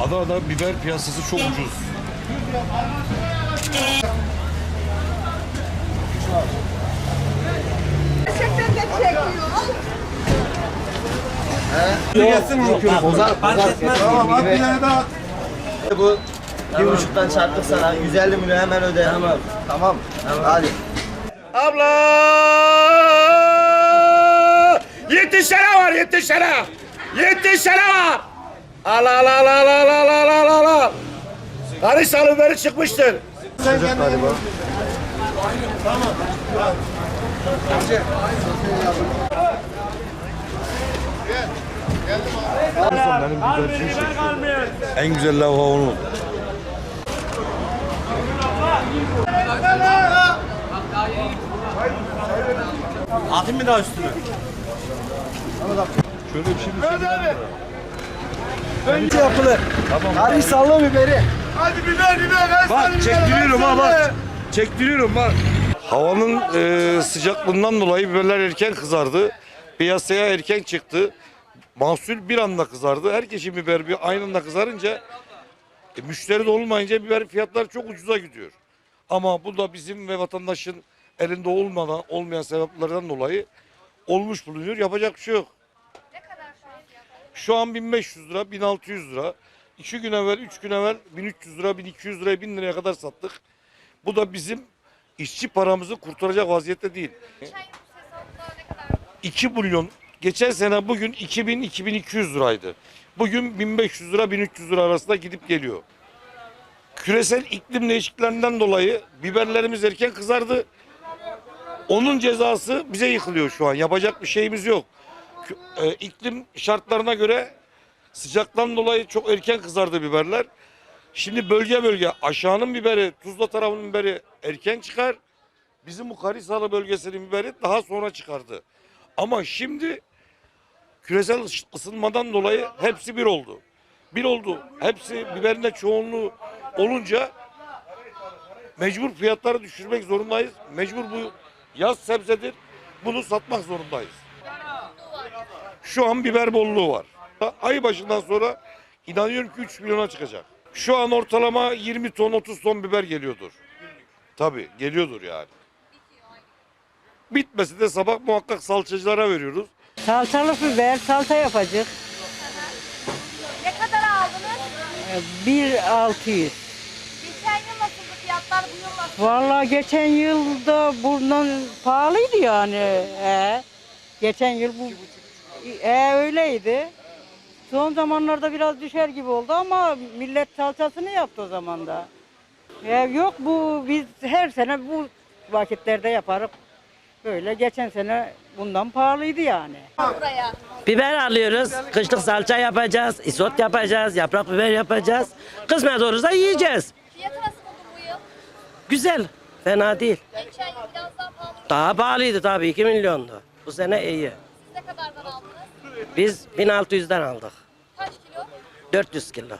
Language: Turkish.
Adana'da biber piyasası çok ucuz. Gerçekten de çekiyor. Bu bir buçuktan çarptık sana. 150 milyon hemen öde. Tamam. Tamam. Hadi. Abla! Yetişene var yetişene! Yetişene var! Al al al al al al al al al al! Karış biberi çıkmıştır. En güzel lavha onun. Atayım mı daha üstüne? Şöyle bir şey mi? Önce yapılır. Tamam. Hadi salla biberi. Hadi biber biber! Bak çektiriyorum ha bak. Çektiriyorum bak. Havanın e, sıcaklığından dolayı biberler erken kızardı. Piyasaya erken çıktı. Mahsul bir anda kızardı. Herkesin biber bir aynı anda kızarınca e, müşteri de olmayınca biber fiyatları çok ucuza gidiyor. Ama bu da bizim ve vatandaşın elinde olmadan olmayan sebeplerden dolayı olmuş bulunuyor. Yapacak bir şey yok. Şu an 1500 lira, 1600 lira. 2 gün evvel, 3 gün evvel 1300 lira, 1200 liraya, 1000 liraya kadar sattık. Bu da bizim işçi paramızı kurtaracak vaziyette değil. 2 milyon. Geçen sene bugün 2000-2200 liraydı. Bugün 1500 lira 1300 lira arasında gidip geliyor. Küresel iklim değişikliklerinden dolayı biberlerimiz erken kızardı. Onun cezası bize yıkılıyor şu an. Yapacak bir şeyimiz yok. E, iklim şartlarına göre sıcaktan dolayı çok erken kızardı biberler. Şimdi bölge bölge aşağının biberi, Tuzla tarafının biberi erken çıkar. Bizim bu Karisalı bölgesinin biberi daha sonra çıkardı. Ama şimdi küresel ıs- ısınmadan dolayı hepsi bir oldu. Bir oldu. Hepsi biberin de çoğunluğu olunca mecbur fiyatları düşürmek zorundayız. Mecbur bu yaz sebzedir. Bunu satmak zorundayız. Şu an biber bolluğu var. Ay başından sonra inanıyorum ki 3 milyona çıkacak. Şu an ortalama 20 ton 30 ton biber geliyordur. Tabii geliyordur yani. Bitmesi de sabah muhakkak salçacılara veriyoruz. Salçalı biber, salça yapacak. Ne kadar aldınız? 1.600. Geçen yıl nasıldı fiyatlar bu yıl nasıl? Vallahi geçen yılda bundan pahalıydı yani. He. Geçen yıl bu e, öyleydi. Son zamanlarda biraz düşer gibi oldu ama millet salçasını yaptı o zaman da. Ya yok bu biz her sene bu vakitlerde yaparız. Böyle geçen sene bundan pahalıydı yani. Buraya. Biber alıyoruz. Kışlık salça yapacağız. isot yapacağız. Yaprak biber yapacağız. Kısmet olursa yiyeceğiz. Fiyatı nasıl buldu bu yıl? Güzel. Fena değil. Geçen yıl biraz daha pahalı. Daha pahalıydı tabii. 2 milyondu. Bu sene iyi. Siz ne kadardan? Biz 1600'den aldık. Kaç kilo? 400 kilo.